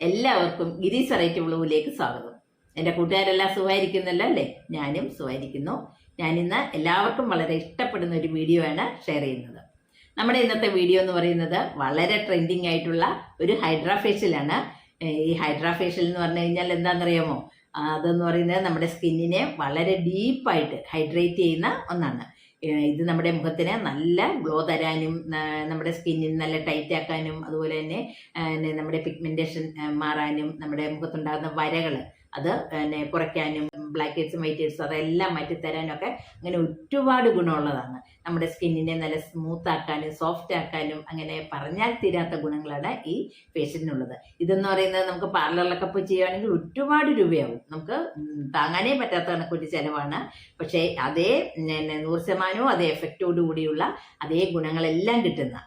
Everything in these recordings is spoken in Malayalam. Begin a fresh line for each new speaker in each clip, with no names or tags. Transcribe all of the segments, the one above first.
എല്ലാവർക്കും ഗിരീസ് വെറൈറ്റി ബ്ലൂവിലേക്ക് സ്വാഗതം. എന്റെ കൂട്ടുകാരെല്ലാം സുഖമായിരിക്കുന്നല്ലോ അല്ലേ? ഞാനും സുഖമായിരിക്കുന്നു. ഞാനിന്ന് എല്ലാവർക്കും വളരെ ഇഷ്ടപ്പെടുന്ന ഒരു വീഡിയോ ആണ് ഷെയർ ചെയ്യുന്നത്. നമ്മുടെ ഇന്നത്തെ വീഡിയോ എന്ന് പറയുന്നത് വളരെ ട്രെൻഡിങ് ആയിട്ടുള്ള ഒരു ഹൈഡ്രാഫേഷ്യലാണ് ഈ ഹൈഡ്രാഫേഷ്യൽ എന്ന് പറഞ്ഞു കഴിഞ്ഞാൽ എന്താണെന്നറിയാമോ? അതെന്ന് പറയുന്നത് നമ്മുടെ സ്കിന്നിനെ വളരെ ഡീപ്പായിട്ട് ഹൈഡ്രേറ്റ് ചെയ്യുന്ന ഒന്നാണ്. ഇത് നമ്മുടെ മുഖത്തിന് നല്ല ഗ്ലോ തരാനും നമ്മുടെ സ്കിന്നിന് നല്ല ടൈറ്റ് ആക്കാനും അതുപോലെ തന്നെ നമ്മുടെ പിഗ്മെന്റേഷൻ മാറാനും നമ്മുടെ മുഖത്തുണ്ടാകുന്ന വരകൾ അത് പിന്നെ കുറയ്ക്കാനും ബ്ലാക്ക് ഹെഡ്സും വൈറ്റ് ഹെഡ്സും അതെല്ലാം മാറ്റിത്തരാനും ഒക്കെ അങ്ങനെ ഒരുപാട് ഗുണമുള്ളതാണ്. നമ്മുടെ സ്കിന്നിനെ നല്ല സ്മൂത്ത് ആക്കാനും സോഫ്റ്റ് ആക്കാനും അങ്ങനെ പറഞ്ഞാൽ തീരാത്ത ഗുണങ്ങളാണ് ഈ ഫേഷ്യലിനുള്ളത്. ഇതെന്ന് പറയുന്നത് നമുക്ക് പാർലറിലൊക്കെ പോയി ചെയ്യുകയാണെങ്കിൽ ഒരുപാട് രൂപയാവും. നമുക്ക് താങ്ങാനേ പറ്റാത്ത കണക്കൊരു ചിലവാണ്. പക്ഷേ അതേ പിന്നെ നൂറ് ശതമാനവും അതേ എഫക്റ്റോട് കൂടിയുള്ള അതേ ഗുണങ്ങളെല്ലാം കിട്ടുന്ന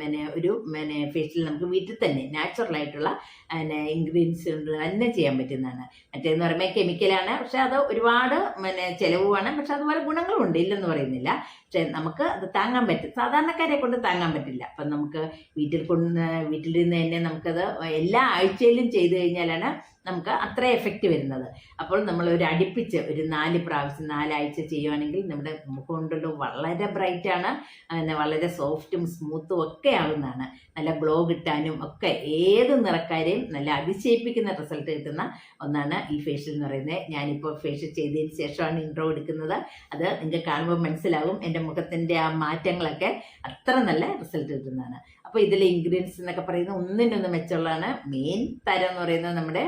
പിന്നെ ഒരു പിന്നെ ഫേഷ്യൽ നമുക്ക് വീട്ടിൽ തന്നെ നാച്ചുറൽ ആയിട്ടുള്ള പിന്നെ ഇൻഗ്രീഡിയൻസ് തന്നെ ചെയ്യാൻ പറ്റുന്നതാണ്. മറ്റേന്ന് പറയുമ്പോൾ കെമിക്കലാണ് പക്ഷെ അത് ഒരുപാട് പിന്നെ ചിലവുമാണ്. പക്ഷെ അതുപോലെ ഗുണങ്ങളുണ്ട്. ഇല്ലെന്ന് പറയുന്നില്ല. പക്ഷെ നമുക്ക് അത് താങ്ങാൻ പറ്റും. സാധാരണക്കാരെ കൊണ്ട് താങ്ങാൻ പറ്റില്ല. അപ്പം നമുക്ക് വീട്ടിൽ കൊണ്ട് വീട്ടിൽ വീട്ടിലിരുന്ന് തന്നെ നമുക്കത് എല്ലാ ആഴ്ചയിലും ചെയ്തു കഴിഞ്ഞാലാണ് നമുക്ക് അത്ര എഫക്റ്റ് വരുന്നത്. അപ്പോൾ നമ്മൾ ഒരു അടുപ്പിച്ച് ഒരു നാല് പ്രാവശ്യം നാലാഴ്ച ചെയ്യുവാണെങ്കിൽ നമ്മുടെ മുഖം കൊണ്ടുള്ള വളരെ ബ്രൈറ്റാണ് പിന്നെ വളരെ സോഫ്റ്റും സ്മൂത്തും ഒക്കെ ആവുന്നതാണ്. നല്ല ഗ്ലോ കിട്ടാനും ഒക്കെ ഏത് നിറക്കാരെയും നല്ല അതിശയിപ്പിക്കുന്ന റിസൾട്ട് കിട്ടുന്ന ഒന്നാണ് ഈ ഫേഷ്യൽ എന്ന് പറയുന്നത്. ഞാനിപ്പോൾ ഫേഷ്യൽ ചെയ്തതിന് ശേഷമാണ് ഇൻട്രോ എടുക്കുന്നത്. അത് നിങ്ങൾക്ക് കാണുമ്പോൾ മനസ്സിലാവും. എന്റെ മുഖത്തിന്റെ ആ മാറ്റങ്ങളൊക്കെ അത്ര നല്ല റിസൾട്ട് കിട്ടുന്നതാണ്. അപ്പോൾ ഇതിലെ ഇൻഗ്രീഡിയൻസ് എന്നൊക്കെ പറയുന്നത് ഒന്നിനൊന്ന് മെച്ചമുള്ളതാണ്. മെയിൻ തരം എന്ന് പറയുന്നത് നമ്മുടെ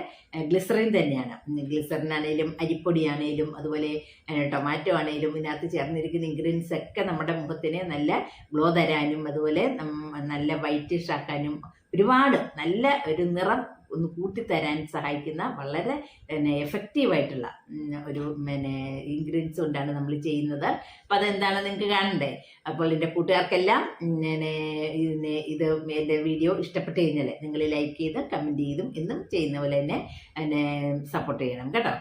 ഗ്ലിസറിൻ തന്നെയാണ്. ഗ്ലിസറിൻ അരിപ്പൊടിയാണേലും അതുപോലെ ടൊമാറ്റോ ആണെങ്കിലും ഇതിനകത്ത് ചേർന്നിരിക്കുന്ന ഇൻഗ്രീഡിയൻസ് ഒക്കെ നമ്മുടെ മുഖത്തിന് നല്ല ഗ്ലോ തരാനും അതുപോലെ നല്ല വൈറ്റിഷ് ആക്കാനും ഒരുപാട് നല്ല ഒരു നിറം ഒന്ന് കൂട്ടിത്തരാൻ സഹായിക്കുന്ന വളരെ പിന്നെ എഫക്റ്റീവായിട്ടുള്ള ഒരു പിന്നെ ഇൻഗ്രീഡിയൻസ് കൊണ്ടാണ് നമ്മൾ ചെയ്യുന്നത്. അപ്പോൾ അതെന്താണ് നിങ്ങൾക്ക് കാണണ്ടേ? അപ്പോൾ എന്റെ കൂട്ടുകാർക്കെല്ലാം പിന്നെ ഇത് എന്റെ വീഡിയോ ഇഷ്ടപ്പെട്ട് കഴിഞ്ഞാൽ നിങ്ങൾ ലൈക്ക് ചെയ്ത് കമന്റ് ചെയ്തും എന്നും ചെയ്യുന്ന പോലെ തന്നെ എന്നെ സപ്പോർട്ട് ചെയ്യണം കേട്ടോ.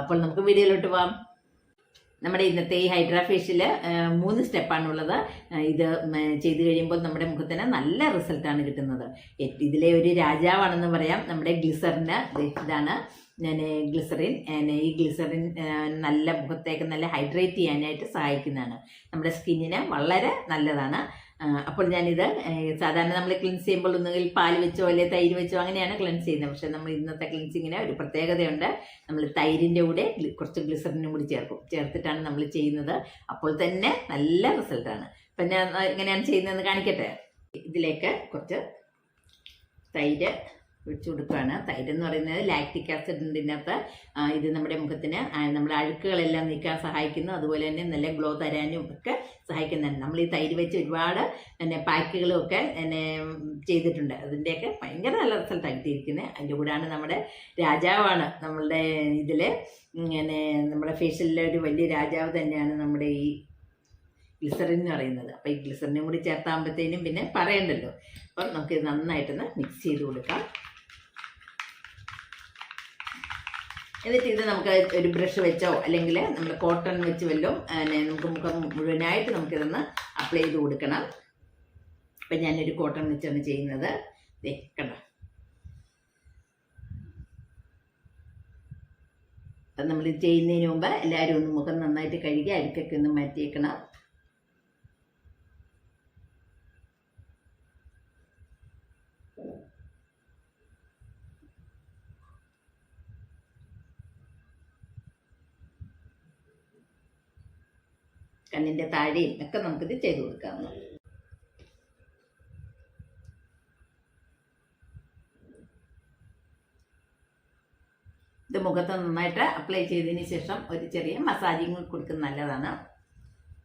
അപ്പോൾ നമുക്ക് വീഡിയോയിലോട്ട് പോവാം. നമ്മുടെ ഇന്നത്തെ ഈ ഹൈഡ്രാ ഫേഷ്യൽ മൂന്ന് സ്റ്റെപ്പാണുള്ളത്. ഇത് ചെയ്തു കഴിയുമ്പോൾ നമ്മുടെ മുഖത്തിന് നല്ല റിസൾട്ടാണ് കിട്ടുന്നത്. ഇതിലെ ഒരു രാജാവാണെന്ന് പറയാം. നമ്മുടെ ഗ്ലിസറിന് ഇതാണ്. ഞാൻ ഗ്ലിസറിൻ ഈ ഗ്ലിസറിൻ നല്ല മുഖത്തേക്ക് നല്ല ഹൈഡ്രേറ്റ് ചെയ്യാനായിട്ട് സഹായിക്കുന്നതാണ്. നമ്മുടെ സ്കിന്നിന് വളരെ നല്ലതാണ്. അപ്പോൾ ഞാനിത് സാധാരണ നമ്മൾ ക്ലിൻസ് ചെയ്യുമ്പോൾ ഒന്നുകിൽ പാൽ വെച്ചോ അല്ലെങ്കിൽ തൈര് വെച്ചോ അങ്ങനെയാണ് ക്ലിൻസ് ചെയ്യുന്നത്. പക്ഷെ നമ്മൾ ഇന്നത്തെ ക്ലിൻസിങ്ങിന് ഒരു പ്രത്യേകതയുണ്ട്. നമ്മൾ തൈരിന്റെ കൂടെ കുറച്ച് ഗ്ലിസറിനും കൂടി ചേർക്കും. ചേർത്തിട്ടാണ് നമ്മൾ ചെയ്യുന്നത്. അപ്പോൾ തന്നെ നല്ല റിസൾട്ടാണ് അപ്പം ഞാൻ എങ്ങനെയാണ് ചെയ്യുന്നതെന്ന് കാണിക്കട്ടെ? ഇതിലേക്ക് കുറച്ച് തൈര് ഒഴിച്ചു കൊടുക്കുകയാണ്. തൈര് എന്ന് പറയുന്നത് ലാക്റ്റിക് ആസിഡ് ഉണ്ട് ഇതിനകത്ത് ഇത് നമ്മുടെ മുഖത്തിന് നമ്മുടെ അഴുക്കുകളെല്ലാം നീക്കാൻ സഹായിക്കുന്നു. അതുപോലെ തന്നെ നല്ല ഗ്ലോ തരാനും ഒക്കെ സഹായിക്കുന്നതാണ്. നമ്മൾ ഈ തൈര് വെച്ച് ഒരുപാട് പിന്നെ പാക്കുകളും ഒക്കെ പിന്നെ ചെയ്തിട്ടുണ്ട്. അതിന്റെയൊക്കെ ഭയങ്കര നല്ല റിസൾട്ടാണ് കിട്ടിയിരിക്കുന്നത് അതിന്റെ കൂടെയാണ് നമ്മുടെ രാജാവാണ് നമ്മളുടെ ഇതിൽ ഇങ്ങനെ നമ്മുടെ ഫേഷ്യലിലെ ഒരു വലിയ രാജാവ് തന്നെയാണ് നമ്മുടെ ഈ ഗ്ലിസറിൻ എന്ന് പറയുന്നത്. അപ്പോൾ ഈ ഗ്ലിസറിനും കൂടി ചേർത്താകുമ്പോഴത്തേനും പിന്നെ പറയണ്ടല്ലോ. അപ്പം നമുക്ക് നന്നായിട്ടൊന്ന് മിക്സ് ചെയ്ത് കൊടുക്കാം. എന്നിട്ട് ഇത് നമുക്ക് ഒരു ബ്രഷ് വെച്ചോ അല്ലെങ്കിൽ നമ്മൾ കോട്ടൺ വെച്ച് വല്ലോ നമുക്ക് മുഖം മുഴുവനായിട്ട് നമുക്കിതൊന്ന് അപ്ലൈ ചെയ്ത് കൊടുക്കണം. അപ്പം ഞാനൊരു കോട്ടൺ വെച്ചാണ് ചെയ്യുന്നത്. കണ്ടോ? നമ്മൾ ചെയ്യുന്നതിന് മുമ്പ് എല്ലാവരും ഒന്ന് മുഖം നന്നായിട്ട് കഴുകി അഴുക്കൊക്കെ ഒന്ന് മാറ്റിയേക്കണം. കണ്ണിന്റെ താഴെയും ഒക്കെ നമുക്കിത് ചെയ്ത് കൊടുക്കാവുന്നതാണ്. ഇത് മുഖത്ത് നന്നായിട്ട് അപ്ലൈ ചെയ്തതിന് ശേഷം ഒരു ചെറിയ മസാജിങ് കൊടുക്കുന്നത് നല്ലതാണ്.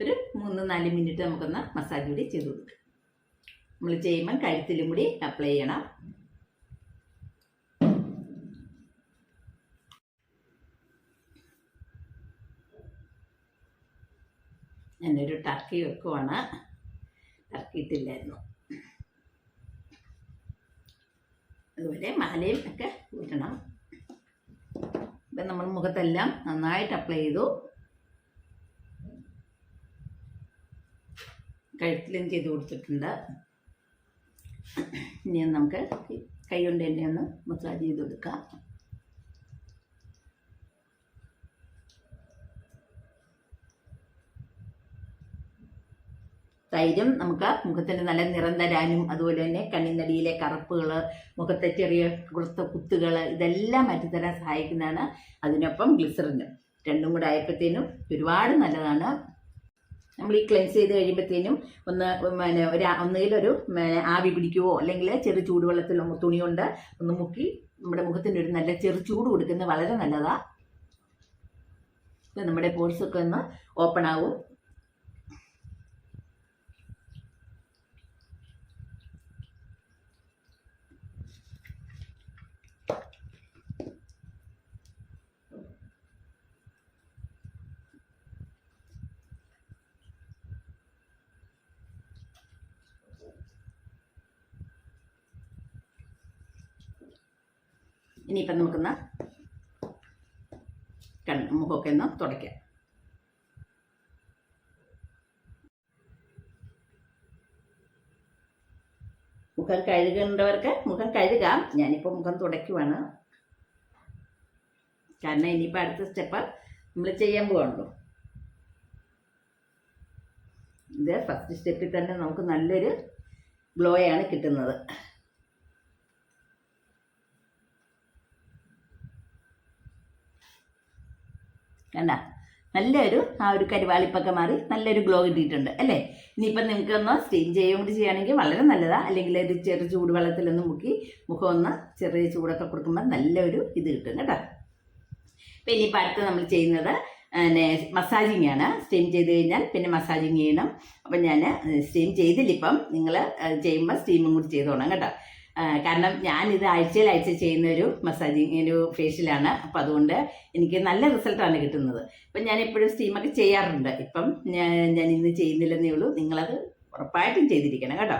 ഒരു മൂന്ന് നാല് മിനിറ്റ് നമുക്കൊന്ന് മസാജ് കൂടി ചെയ്ത് കൊടുക്കാം. നമ്മൾ ചെയ്യുമ്പോൾ കഴുത്തിലും കൂടി അപ്ലൈ ചെയ്യണം. ഞാനൊരു ടർക്കി വെക്കുവാണ്. ടർക്കി ഇട്ടില്ലായിരുന്നു. അതുപോലെ മാലയും ഒക്കെ കൂട്ടണം ഇപ്പം നമ്മൾ മുഖത്തെല്ലാം നന്നായിട്ട് അപ്ലൈ ചെയ്തു. കഴുത്തിലും ചെയ്ത് കൊടുത്തിട്ടുണ്ട്. ഇനി നമുക്ക് കൈ കൊണ്ട് തന്നെ ഒന്ന് മസാജ് ചെയ്ത് കൊടുക്കാം തൈരും നമുക്ക് മുഖത്തിന് നല്ല നിറം തരാനും അതുപോലെ തന്നെ കണ്ണിനടിയിലെ കറുപ്പുകൾ മുഖത്തെ ചെറിയ കുറുത്ത കുത്തുകൾ ഇതെല്ലാം മാറ്റിത്തരാൻ സഹായിക്കുന്നതാണ് അതിനൊപ്പം ഗ്ലിസറിനും രണ്ടും കൂടെ ആയപ്പോഴത്തേനും ഒരുപാട് നല്ലതാണ്. നമ്മൾ ഈ ക്ലെൻസ് ചെയ്ത് കഴിയുമ്പോഴത്തേനും ഒന്ന് പിന്നെ ഒരു ഒന്നുകിൽ ഒരു ആവി പിടിക്കുവോ അല്ലെങ്കിൽ ചെറു ചൂടുവെള്ളത്തിൽ തുണി കൊണ്ട് ഒന്ന് മുക്കി നമ്മുടെ മുഖത്തിന് ഒരു നല്ല ചെറു ചൂട് കൊടുക്കുന്നത് വളരെ നല്ലതാണ് നമ്മുടെ പോഴ്സൊക്കെ ഒന്ന് ഓപ്പൺ ആവും. ഇനിയിപ്പം നമുക്കൊന്ന് കണ്ണ് മുഖമൊക്കെ ഒന്ന് തുടയ്ക്കാം. മുഖം കഴുകേണ്ടവർക്ക് മുഖം കഴുകാം. ഞാനിപ്പോൾ മുഖം തുടയ്ക്കുവാണ്. കാരണം ഇനിയിപ്പോൾ അടുത്ത സ്റ്റെപ്പ് നമ്മൾ ചെയ്യാൻ പോകണല്ലോ ഇത് ഫസ്റ്റ് സ്റ്റെപ്പിൽ തന്നെ നമുക്ക് നല്ലൊരു ഗ്ലോയാണ് കിട്ടുന്നത്. കണ്ട? നല്ലൊരു ആ ഒരു കരിവാളിപ്പൊക്കെ മാറി നല്ലൊരു ഗ്ലോ കിട്ടിയിട്ടുണ്ട് അല്ലേ? ഇനിയിപ്പം നിങ്ങൾക്ക് ഒന്ന് സ്റ്റീം ചെയ്യുകയും കൂടി ചെയ്യുകയാണെങ്കിൽ വളരെ നല്ലതാണ് അല്ലെങ്കിൽ ഒരു ചെറു ചൂടുവെള്ളത്തിലൊന്ന് മുക്കി മുഖം ഒന്ന് ചെറിയ ചൂടൊക്കെ കൊടുക്കുമ്പോൾ നല്ലൊരു ഇത് കിട്ടും കേട്ടോ. അപ്പം ഇനിയിപ്പോൾ അടുത്ത് നമ്മൾ ചെയ്യുന്നത് പിന്നെ മസാജിങ് ആണ്. സ്റ്റീം ചെയ്ത് കഴിഞ്ഞാൽ പിന്നെ മസാജിങ് ചെയ്യണം. അപ്പം ഞാൻ സ്റ്റീം ചെയ്തില്ല ഇപ്പം. നിങ്ങൾ ചെയ്യുമ്പോൾ സ്റ്റീമും കൂടി ചെയ്തോണം കേട്ടോ. ആ, ഞാൻ ഇത് ആഴ്ചയിൽ ആഴ്ച ചെയ്യുന്ന ഒരു മസാജിങ് ഒരു ഫേഷ്യലാണ് അപ്പം അതുകൊണ്ട് എനിക്ക് നല്ല റിസൾട്ടാണ് കിട്ടുന്നത്. അപ്പം ഞാൻ എപ്പോഴും സ്റ്റീമൊക്കെ ചെയ്യാറുണ്ട്. ഇപ്പം ഞാൻ ഞാൻ ഇന്ന് ചെയ്യുന്നില്ലെന്നേ ഉള്ളൂ. നിങ്ങളത് ഉറപ്പായിട്ടും ചെയ്തിരിക്കണം കേട്ടോ.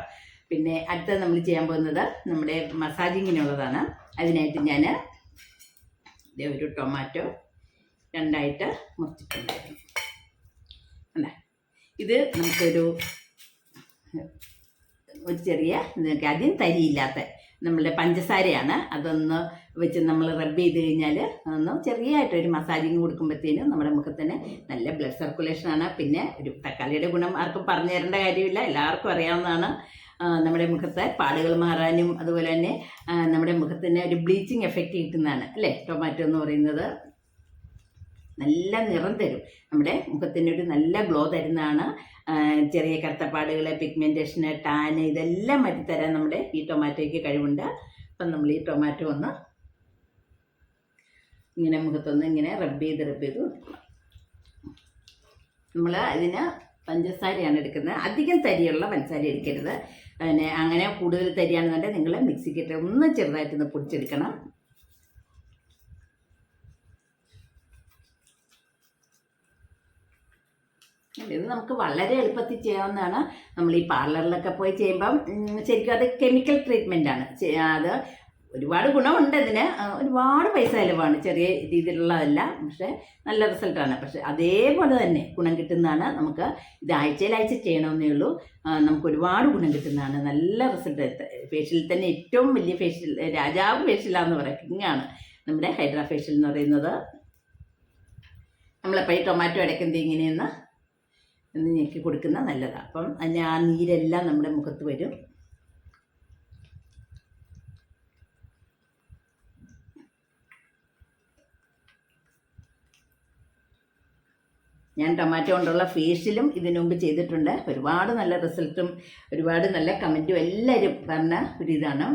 പിന്നെ അടുത്ത നമ്മൾ ചെയ്യാൻ പോകുന്നത് നമ്മുടെ മസാജിങ്ങിനുള്ളതാണ് അതിനായിട്ട് ഞാൻ ഒരു ടൊമാറ്റോ രണ്ടായിട്ട് മുറിച്ചിട്ടുണ്ടായിരുന്നു അല്ലേ ഇത് നമുക്കൊരു ഒരു ചെറിയ ആദ്യം തരിയില്ലാത്ത നമ്മളുടെ പഞ്ചസാരയാണ്. അതൊന്ന് വെച്ച് നമ്മൾ റബ്ബ് ചെയ്ത് കഴിഞ്ഞാൽ ഒന്ന് ചെറിയതായിട്ടൊരു മസാജിങ് കൊടുക്കുമ്പോഴത്തേനും നമ്മുടെ മുഖത്തിന് നല്ല ബ്ലഡ് സർക്കുലേഷനാണ് പിന്നെ ഒരു തക്കാളിയുടെ ഗുണം ആർക്കും പറഞ്ഞു തരേണ്ട കാര്യമില്ല. എല്ലാവർക്കും അറിയാവുന്നതാണ്. നമ്മുടെ മുഖത്തെ പാടുകൾ മാറാനും അതുപോലെ തന്നെ നമ്മുടെ മുഖത്തിന് ഒരു ബ്ലീച്ചിങ് എഫക്റ്റ് കിട്ടുന്നതാണ്. അല്ലേ? ടൊമാറ്റോ എന്ന് പറയുന്നത്. നല്ല നിറം തരും. നമ്മുടെ മുഖത്തിനൊരു നല്ല ഗ്ലോ തരുന്നതാണ്. ചെറിയ കറുത്തപ്പാടുകൾ പിഗ്മെന്റേഷന് ടാന് ഇതെല്ലാം മാറ്റിത്തരാൻ നമ്മുടെ ഈ ടൊമാറ്റോയ്ക്ക് കഴിവുണ്ട്. അപ്പം നമ്മൾ ഈ ടൊമാറ്റോ ഒന്ന് ഇങ്ങനെ മുഖത്തൊന്ന് ഇങ്ങനെ റബ്ബ് ചെയ്ത് റബ്ബ് ചെയ്ത് കൊടുക്കണം. നമ്മൾ അതിന് പഞ്ചസാരയാണ് എടുക്കുന്നത്. അധികം തരിയുള്ള പഞ്ചസാര എടുക്കരുത്. പിന്നെ അങ്ങനെ കൂടുതൽ തരിയാണെന്നുണ്ടെങ്കിൽ നിങ്ങൾ മിക്സിക്കിട്ട് ഒന്ന് ചെറുതായിട്ടൊന്ന് പൊടിച്ചെടുക്കണം. ഇത് നമുക്ക് വളരെ എളുപ്പത്തിൽ ചെയ്യാവുന്നതാണ്. നമ്മൾ ഈ പാർലറിലൊക്കെ പോയി ചെയ്യുമ്പം ശരിക്കും അത് കെമിക്കൽ ട്രീറ്റ്മെന്റ് ആണ്. അത് ഒരുപാട് ഗുണമുണ്ട് ഇതിന്. ഒരുപാട് പൈസ ചിലവാണ്. ചെറിയ രീതിയിലുള്ളതല്ല പക്ഷേ നല്ല റിസൾട്ടാണ് പക്ഷേ അതേപോലെ തന്നെ ഗുണം കിട്ടുന്നതാണ് നമുക്ക് ഇത് ആഴ്ചയിലാഴ്ച ചെയ്യണമെന്നേ ഉള്ളൂ. നമുക്ക് ഒരുപാട് ഗുണം കിട്ടുന്നതാണ്. നല്ല റിസൾട്ട്. ഫേഷ്യലിൽ തന്നെ ഏറ്റവും വലിയ ഫേഷ്യൽ രാജാവ് ഫേഷ്യലാന്ന് പറയാം. കിങ്ങാണ് നമ്മുടെ ഹൈഡ്രാ ഫേഷ്യൽ എന്ന് പറയുന്നത്. നമ്മളപ്പോൾ ഈ ടൊമാറ്റോ അടയ്ക്കുന്നത് ഇങ്ങനെയൊന്ന് ഒന്ന് ഞെക്കി കൊടുക്കുന്ന നല്ലതാണ് അപ്പം അതിന് ആ നീരെല്ലാം നമ്മുടെ മുഖത്ത് വരും. ഞാൻ ടൊമാറ്റോ കൊണ്ടുള്ള ഫേഷ്യലും ഇതിനു മുമ്പ് ചെയ്തിട്ടുണ്ട്. ഒരുപാട് നല്ല റിസൾട്ടും ഒരുപാട് നല്ല കമന്റും എല്ലാവരും പറഞ്ഞ ഒരു ഇതാണ്.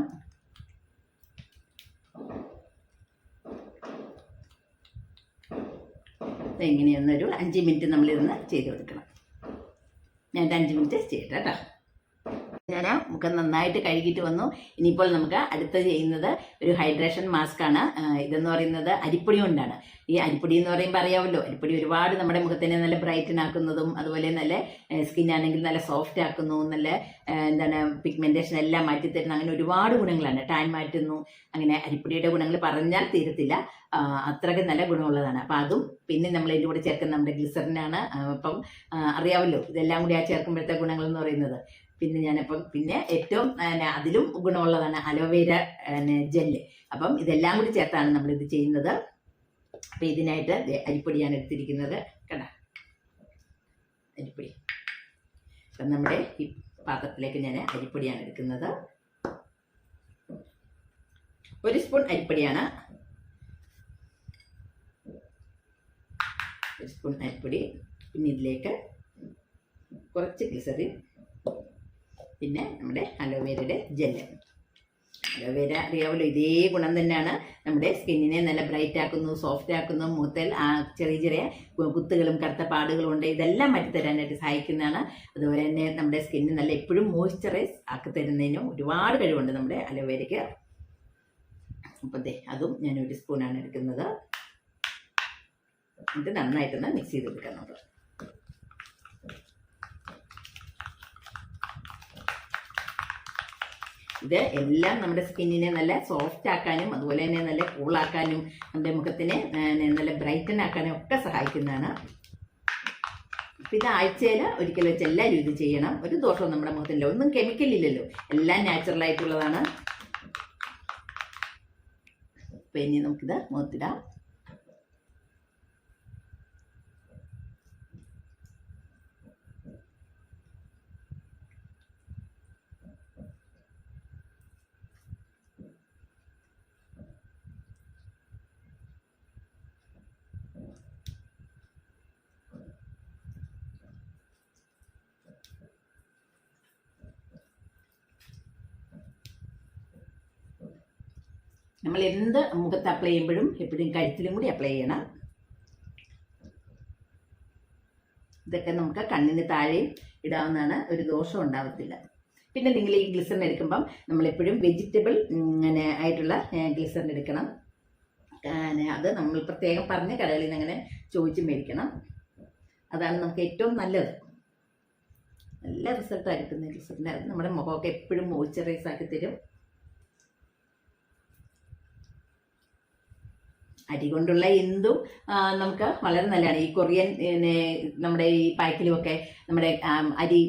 ഇങ്ങനെയൊന്നൊരു അഞ്ച് മിനിറ്റ് നമ്മളിരുന്ന് ചെയ്ത് കൊടുക്കണം. ഞാൻ ഒരു അഞ്ച് മിനിറ്റ് ചെയ്യട്ടെ കേട്ടോ. ഞാൻ മുഖം നന്നായിട്ട് കഴുകിയിട്ട് വന്നു. ഇനിയിപ്പോൾ നമുക്ക് അടുത്ത ചെയ്യുന്നത് ഒരു ഹൈഡ്രേഷൻ മാസ്ക് ആണ്. ഇതെന്ന് പറയുന്നത് അരിപ്പൊടി കൊണ്ടാണ്. ഈ അരിപ്പൊടി എന്ന് പറയുമ്പോൾ അറിയാമല്ലോ അരിപ്പൊടി ഒരുപാട് നമ്മുടെ മുഖത്തിനെ നല്ല ബ്രൈറ്റൻ ആക്കുന്നതും അതുപോലെ നല്ല സ്കിൻ ആണെങ്കിൽ നല്ല സോഫ്റ്റ് ആക്കുന്നു നല്ല എന്താണ് പിഗ്മെന്റേഷൻ എല്ലാം മാറ്റിത്തരുന്ന അങ്ങനെ ഒരുപാട് ഗുണങ്ങളാണ്. ടാൻ മാറ്റുന്നു അങ്ങനെ അരിപ്പൊടിയുടെ ഗുണങ്ങൾ പറഞ്ഞാൽ തീരത്തില്ല. അത്രയ്ക്ക് നല്ല ഗുണമുള്ളതാണ്. അപ്പം അതും പിന്നെ നമ്മൾ ഇതിന്റെ കൂടെ ചേർക്കുന്ന നമ്മുടെ ഗ്ലിസറിനാണ് അപ്പം അറിയാമല്ലോ ഇതെല്ലാം കൂടി ആ ചേർക്കുമ്പോഴത്തെ ഗുണങ്ങൾ എന്ന് പറയുന്നത്. പിന്നെ ഞാനപ്പം പിന്നെ ഏറ്റവും അതിലും ഗുണമുള്ളതാണ് അലോവേര ജെല്ല്. അപ്പം ഇതെല്ലാം കൂടി ചേർത്താണ് നമ്മൾ ഇത് ചെയ്യുന്നത്. അപ്പം ഇതിനായിട്ട് അരിപ്പൊടി ഞാൻ എടുത്തിരിക്കുന്നത് കണ്ട? അരിപ്പൊടി. അപ്പം നമ്മുടെ ഈ പാത്രത്തിലേക്ക് ഞാൻ അരിപ്പൊടിയാണ് എടുക്കുന്നത്. ഒരു സ്പൂൺ അരിപ്പൊടിയാണ്. ഒരു സ്പൂൺ അരിപ്പൊടി. പിന്നെ ഇതിലേക്ക് കുറച്ച് ഗ്ലിസറിൻ പിന്നെ നമ്മുടെ അലോവേരയുടെ ജെല്ല്. അലോവേര അറിയാമല്ലോ ഇതേ ഗുണം തന്നെയാണ് നമ്മുടെ സ്കിന്നിനെ നല്ല ബ്രൈറ്റ് ആക്കുന്നു സോഫ്റ്റ് ആക്കുന്നു മുഖത്തിൽ ചെറിയ ചെറിയ കുത്തുകളും കറുത്ത പാടുകളും ഉണ്ട്. ഇതെല്ലാം മാറ്റി തരാനായിട്ട് സഹായിക്കുന്നതാണ്. അതുപോലെ തന്നെ നമ്മുടെ സ്കിന്ന് നല്ല എപ്പോഴും മോയ്സ്ചറൈസ് ആക്കി തരുന്നതിനും ഒരുപാട് കഴിവുണ്ട് നമ്മുടെ അലോവേരയ്ക്ക്. അപ്പം ദേ അതും ഞാൻ ഒരു സ്പൂണാണ് എടുക്കുന്നത്. എന്നിട്ട് നന്നായിട്ടൊന്ന് മിക്സ് ചെയ്ത് ചെയ്തെടുക്കാം നമ്മൾ ഇത് എല്ലാം നമ്മുടെ സ്കിന്നിനെ നല്ല സോഫ്റ്റ് ആക്കാനും അതുപോലെ തന്നെ നല്ല കൂളാക്കാനും നമ്മുടെ മുഖത്തിനെ നല്ല ബ്രൈറ്റൻ ആക്കാനും ഒക്കെ സഹായിക്കുന്നതാണ്. പിന്നെ ആഴ്ചയിൽ ഒരിക്കലും വെച്ച് എല്ലാവരും ഇത് ചെയ്യണം. ഒരു ദോഷവും നമ്മുടെ മുഖത്തില്ല ഒന്നും കെമിക്കൽ ഇല്ലല്ലോ. എല്ലാം നാച്ചുറൽ ആയിട്ടുള്ളതാണ്. പിന്നെ നമുക്കിത് മുഖത്തിടാം. നമ്മൾ എന്ത് മുഖത്ത് അപ്ലൈ ചെയ്യുമ്പോഴും എപ്പോഴും കഴുത്തിലും കൂടി അപ്ലൈ ചെയ്യണം. ഇതൊക്കെ നമുക്ക് കണ്ണിന് താഴെയും ഇടാവുന്നതാണ്. ഒരു ദോഷം ഉണ്ടാവത്തില്ല. പിന്നെ നിങ്ങൾ ഈ ഗ്ലിസറിൻ എടുക്കുമ്പം നമ്മളെപ്പോഴും വെജിറ്റബിൾ ഇങ്ങനെ ആയിട്ടുള്ള ഗ്ലിസറിൻ എടുക്കണം. അങ്ങനെ അത് നമ്മൾ പ്രത്യേകം പറഞ്ഞ കടകളിൽ നിന്ന് അങ്ങനെ ചോദിച്ച് മേടിക്കണം. അതാണ് നമുക്ക് ഏറ്റവും നല്ലത്. നല്ല റിസൾട്ടായിരിക്കും ഗ്ലിസറിന്റെ നമ്മുടെ മുഖമൊക്കെ എപ്പോഴും മോയ്സ്ചറൈസ് ആക്കി തരും. അരി കൊണ്ടുള്ള എന്തും നമുക്ക് വളരെ നല്ലതാണ്. ഈ കൊറിയൻ നമ്മുടെ ഈ പാക്കിലുമൊക്കെ നമ്മുടെ അരി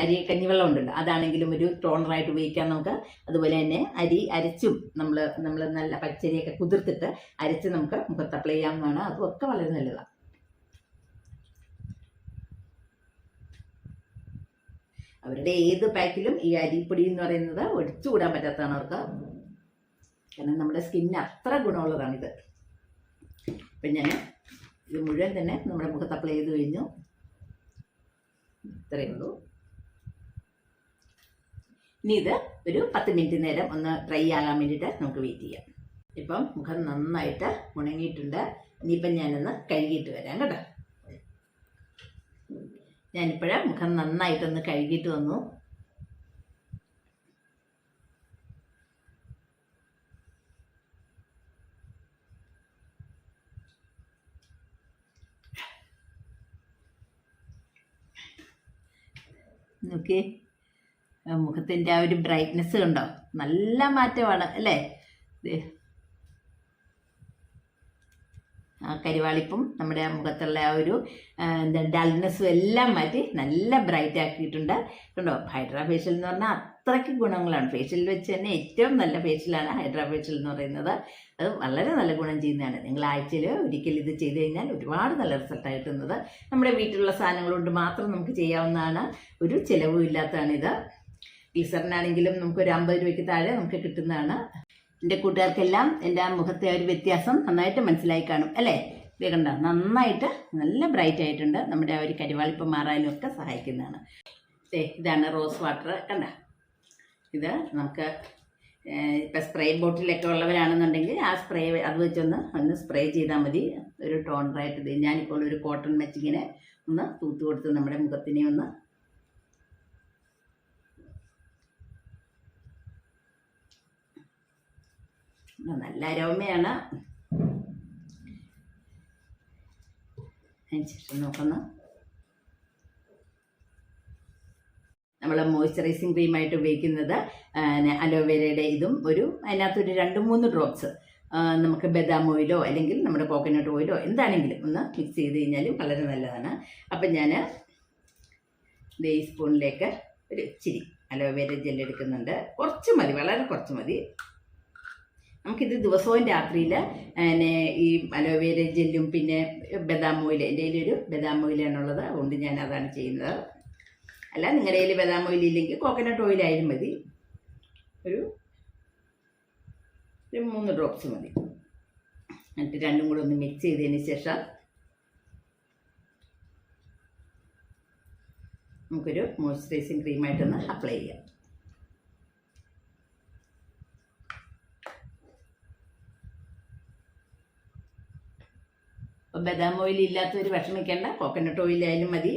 അരി കഞ്ഞിവെള്ളം ഉണ്ടല്ലോ അതാണെങ്കിലും ഒരു ടോണറായിട്ട് ഉപയോഗിക്കാം നമുക്ക്. അതുപോലെ തന്നെ അരി അരച്ചും നമ്മൾ നമ്മൾ നല്ല പച്ചരിയൊക്കെ കുതിർത്തിട്ട് അരച്ച് നമുക്ക് മുഖത്ത് അപ്ലൈ ചെയ്യാവുന്നതാണ്. അതുമൊക്കെ വളരെ നല്ലതാണ് അവരുടെ ഏത് പാക്കിലും ഈ അരിപ്പൊടി എന്ന് പറയുന്നത് ഒഴിച്ചുകൂടാൻ പറ്റാത്തതാണ് അവർക്ക്. കാരണം നമ്മുടെ സ്കിന്നിന് അത്ര ഗുണമുള്ളതാണിത്. അപ്പം ഞാൻ ഇത് മുഴുവൻ തന്നെ നമ്മുടെ മുഖത്ത് അപ്ലൈ ചെയ്ത് കഴിഞ്ഞു. ഇത്രയേ ഉള്ളൂ. ഇനി ഇത് ഒരു പത്ത് മിനിറ്റ് നേരം ഒന്ന് ഡ്രൈ ആകാൻ വേണ്ടിയിട്ട് നമുക്ക് വെയിറ്റ് ചെയ്യാം. ഇപ്പം മുഖം നന്നായിട്ട് ഉണങ്ങിയിട്ടുണ്ട്. ഇനിയിപ്പം ഞാനൊന്ന് കഴുകിയിട്ട് വരാം കേട്ടോ. ഞാനിപ്പോഴേ മുഖം നന്നായിട്ടൊന്ന് കഴുകിയിട്ട് വന്നു. നോക്കി മുഖത്തിന്റെ ആ ഒരു ബ്രൈറ്റ്നെസ് കണ്ടോ? നല്ല മാറ്റമാണ് അല്ലേ ദേ. ആ കരിവാളിപ്പും നമ്മുടെ മുഖത്തുള്ള ആ ഒരു എന്താ ഡൾനെസ്സും എല്ലാം മാറ്റി നല്ല ബ്രൈറ്റ് ആക്കിയിട്ടുണ്ട്. കണ്ടോ ഹൈഡ്രാ ഫേഷ്യൽ എന്ന് പറഞ്ഞാൽ അത്രയ്ക്ക് ഗുണങ്ങളാണ്. ഫേഷ്യൽ വെച്ച് തന്നെ ഏറ്റവും നല്ല ഫേഷ്യലാണ് ഹൈഡ്രാ ഫേഷ്യൽ എന്ന് പറയുന്നത്. അത് വളരെ നല്ല ഗുണം ചെയ്യുന്നതാണ്. നിങ്ങൾ ആഴ്ചയിൽ ഒരിക്കൽ ഇത് ചെയ്ത് കഴിഞ്ഞാൽ ഒരുപാട് നല്ല റിസൾട്ടാണ് കിട്ടുന്നത്. നമ്മുടെ വീട്ടിലുള്ള സാധനങ്ങൾ കൊണ്ട് മാത്രം നമുക്ക് ചെയ്യാവുന്നതാണ്. ഒരു ചിലവും ഇല്ലാത്തതാണിത് ഗ്ലിസറിനാണെങ്കിലും നമുക്ക് ഒരു അമ്പത് രൂപയ്ക്ക് താഴെ നമുക്ക് കിട്ടുന്നതാണ്. എന്റെ കൂട്ടുകാർക്കെല്ലാം എന്റെ ആ മുഖത്തെ ഒരു വ്യത്യാസം നന്നായിട്ട് മനസ്സിലായി കാണും അല്ലേ? വേഗണ്ട നന്നായിട്ട് നല്ല ബ്രൈറ്റ് ആയിട്ടുണ്ട്. നമ്മുടെ ആ ഒരു കരിവാളിപ്പം മാറാനും ഒക്കെ സഹായിക്കുന്നതാണ്. ഇതാണ് റോസ് വാട്ടർ. കണ്ട? ഇത് നമുക്ക് ഇപ്പം സ്പ്രേ ബോട്ടിലൊക്കെ ഉള്ളവരാണെന്നുണ്ടെങ്കിൽ ആ സ്പ്രേ അത് വെച്ചൊന്ന് ഒന്ന് സ്പ്രേ ചെയ്താൽ മതി. ഒരു ടോണറായിട്ട് ഞാനിപ്പോൾ ഒരു കോട്ടൺ മെച്ചിങ്ങനെ ഒന്ന് തൂത്ത് കൊടുത്ത് നമ്മുടെ മുഖത്തിനെ ഒന്ന് നല്ല അരോമയാണ്. അതിനുശേഷം നോക്കുന്നു. നമ്മൾ മോയ്സ്ചറൈസിങ് ക്രീമായിട്ട് ഉപയോഗിക്കുന്നത് അലോവേരയുടെ ഇതും ഒരു അതിനകത്തൊരു രണ്ട് മൂന്ന് ഡ്രോപ്സ് നമുക്ക് ബദാം ഓയിലോ അല്ലെങ്കിൽ നമ്മുടെ കോക്കനട്ട് ഓയിലോ എന്താണെങ്കിലും ഒന്ന് മിക്സ് ചെയ്ത് കഴിഞ്ഞാലും വളരെ നല്ലതാണ്. അപ്പം ഞാൻ ഈ സ്പൂണിലേക്ക് ഒരു ഇച്ചിരി അലോവേര ജെൽ കുറച്ച് മതി വളരെ കുറച്ച് മതി. നമുക്കിത് ദിവസവും രാത്രിയിൽ പിന്നെ ഈ അലോവേര ജെല്ലും പിന്നെ ബദാം ഓയിൽ എന്റെ ഒരു ബദാം ഓയിലാണുള്ളത്. അതുകൊണ്ട് ഞാൻ അതാണ് ചെയ്യുന്നത്. അല്ല നിങ്ങളുടെ കയ്യിൽ ബദാം ഓയിൽ ഇല്ലെങ്കിൽ കോക്കനട്ട് ഓയിലായാലും മതി. ഒരു ഒരു മൂന്ന് ഡ്രോപ്സ് മതി. എന്നിട്ട് രണ്ടും കൂടെ ഒന്ന് മിക്സ് ചെയ്തതിന് ശേഷം നമുക്കൊരു മോയ്സ്ചറൈസിങ് ക്രീമായിട്ടൊന്ന് അപ്ലൈ ചെയ്യാം. ഇപ്പം ബദാം ഓയിൽ ഇല്ലാത്തവർ വിഷമിക്കേണ്ട കോക്കനട്ട് ഓയിലായാലും മതി.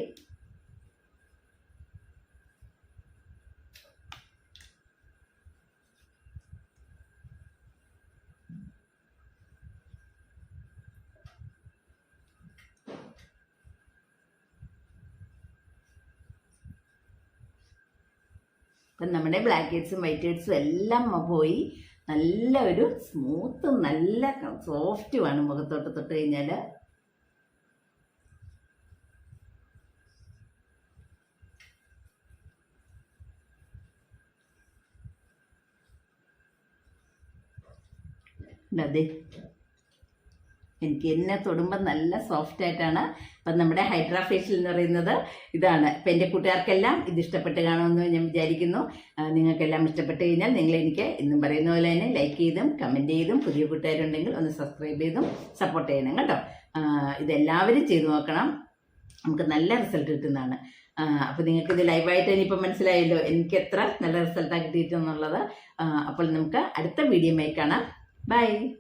അപ്പം നമ്മുടെ ബ്ലാക്ക് ഹെഡ്സും വൈറ്റ് ഹെഡ്സും എല്ലാം പോയി. നല്ല ഒരു സ്മൂത്തും നല്ല സോഫ്റ്റുമാണ് മുഖത്തോട്ട് തൊട്ട് കഴിഞ്ഞാൽ അതെ. എനിക്ക് എന്നെ തൊടുമ്പോൾ നല്ല സോഫ്റ്റ് ആയിട്ടാണ് അപ്പം നമ്മുടെ ഹൈഡ്രാ ഫേഷ്യൽ എന്ന് പറയുന്നത്. ഇതാണ്. അപ്പം എന്റെ കൂട്ടുകാർക്കെല്ലാം ഇത് ഇഷ്ടപ്പെട്ട് കാണുമെന്ന് ഞാൻ വിചാരിക്കുന്നു. നിങ്ങൾക്കെല്ലാം ഇഷ്ടപ്പെട്ട് കഴിഞ്ഞാൽ നിങ്ങൾ എനിക്ക് എന്നും പറയുന്ന പോലെ തന്നെ ലൈക്ക് ചെയ്തും കമന്റ് ചെയ്തും പുതിയ കൂട്ടുകാരുണ്ടെങ്കിൽ ഒന്ന് സബ്സ്ക്രൈബ് ചെയ്തും സപ്പോർട്ട് ചെയ്യണം കേട്ടോ. ഇതെല്ലാവരും ചെയ്തു നോക്കണം. നമുക്ക് നല്ല റിസൾട്ട് കിട്ടുന്നതാണ്. അപ്പോൾ നിങ്ങൾക്ക് ഇത് ലൈവായിട്ട് ഇനിയിപ്പോൾ മനസ്സിലായല്ലോ. എനിക്ക് എത്ര നല്ല റിസൾട്ടാണ് കിട്ടിയിട്ടെന്നുള്ളത് അപ്പോൾ നമുക്ക് അടുത്ത വീഡിയോമായി കാണാം. Bye.